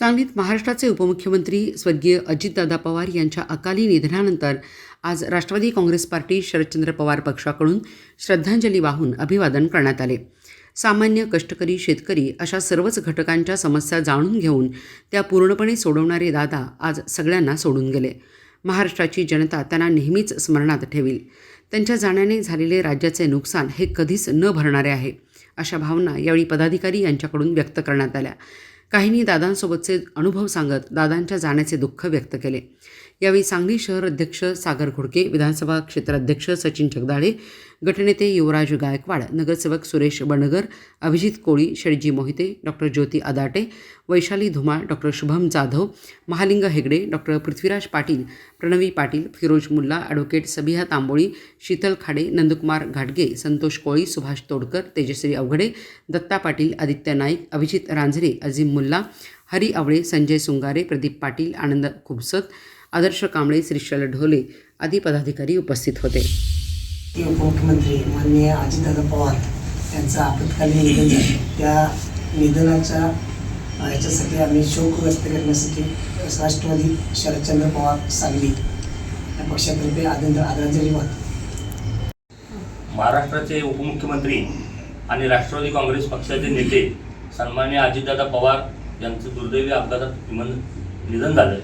सांगलीत महाराष्ट्राचे उपमुख्यमंत्री स्वर्गीय अजितदादा पवार यांच्या अकाली निधनानंतर आज राष्ट्रवादी काँग्रेस पार्टी शरदचंद्र पवार पक्षाकडून श्रद्धांजली वाहून अभिवादन करण्यात आले. सामान्य कष्टकरी शेतकरी अशा सर्वच घटकांच्या समस्या जाणून घेऊन त्या पूर्णपणे सोडवणारे दादा आज सगळ्यांना सोडून गेले. महाराष्ट्राची जनता त्यांना नेहमीच स्मरणात ठेवील. त्यांच्या जाण्याने झालेले राज्याचे नुकसान हे कधीच न भरणारे आहे अशा भावना यावेळी पदाधिकारी यांच्याकडून व्यक्त करण्यात आल्या. काहींनी दादांसोबतचे अनुभव सांगत दादांच्या जाण्याचे दुःख व्यक्त केले. यावेळी सांगली शहर अध्यक्ष सागर घोडके विधानसभा क्षेत्राध्यक्ष सचिन जगदाळे गटनेते युवराज गायकवाड नगरसेवक Suresh Bangar Abhijit Koli Shadji Mohite doctor Jyoti Adate Vaishali Dhumal doctor Shubham Jadhav Mahaling Hegde doctor Prithviraj Patil Pranavi Patil Firoz Mulla advocate Sabiha Tamboli Sheetal Khade Nandkumar घाटगे संतोष कोळी सुभाष तोडकर तेजश्री अवघडे दत्ता पाटील आदित्य नाईक अभिजित रांझरे अजिम मुल्ला हरी आवळे संजय सुंगारे प्रदीप पाटील आनंद खुबसत आदर्श कांबळे श्रीशल ढोले आदी पदाधिकारी उपस्थित होते. ते उपमुख्यमंत्री माननीय अजितदादा पवार यांचं आपत्कालीन निधन झालं. त्या निधनाच्या याच्यासाठी आम्ही शोक व्यक्त करण्यासाठी राष्ट्रवादी शरदचंद्र पवार सांगली या पक्षातर्फे आदर आदरांजली वाहतो. महाराष्ट्राचे उपमुख्यमंत्री आणि राष्ट्रवादी काँग्रेस पक्षाचे नेते सन्मान्य अजितदादा पवार यांचं दुर्दैवी अपघातात विमान निधन झालं.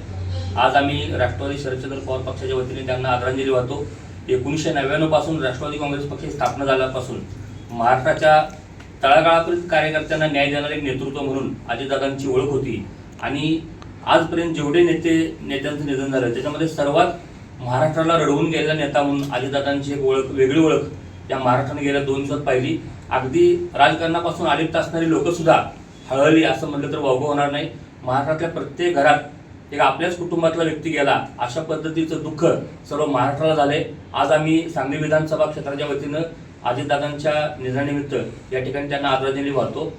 आज आम्ही राष्ट्रवादी शरदचंद्र पवार पक्षाच्या वतीने त्यांना आदरांजली वाहतो. एकोणीसशे नव्याण्णवपासून राष्ट्रवादी काँग्रेस पक्ष स्थापना झाल्यापासून महाराष्ट्राच्या तळागाळापर्यंत कार्यकर्त्यांना न्याय देणारे नेतृत्व म्हणून अजितदादांची ओळख होती. आणि आजपर्यंत जेवढे नेते नेत्यांचं निधन झालं त्याच्यामध्ये सर्वात महाराष्ट्राला रडवून गेलेला नेता म्हणून अजितदादांची एक ओळख वेगळी ओळख या महाराष्ट्राने गेल्या दोन दिवसात पाहिली. अगदी राजकारणापासून अलिप्त असणारी लोकंसुद्धा हळली असं म्हटलं तर वावगं होणार नाही. महाराष्ट्रातल्या प्रत्येक घरात एक आपल्याच कुटुंबातला व्यक्ती गेला अशा पद्धतीचं दुःख सर्व महाराष्ट्राला झाले आज आम्ही सांगली विधानसभा क्षेत्राच्या वतीनं अजितदादांच्या निधनानिमित्त या ठिकाणी त्यांना आदरांजली वाहतो.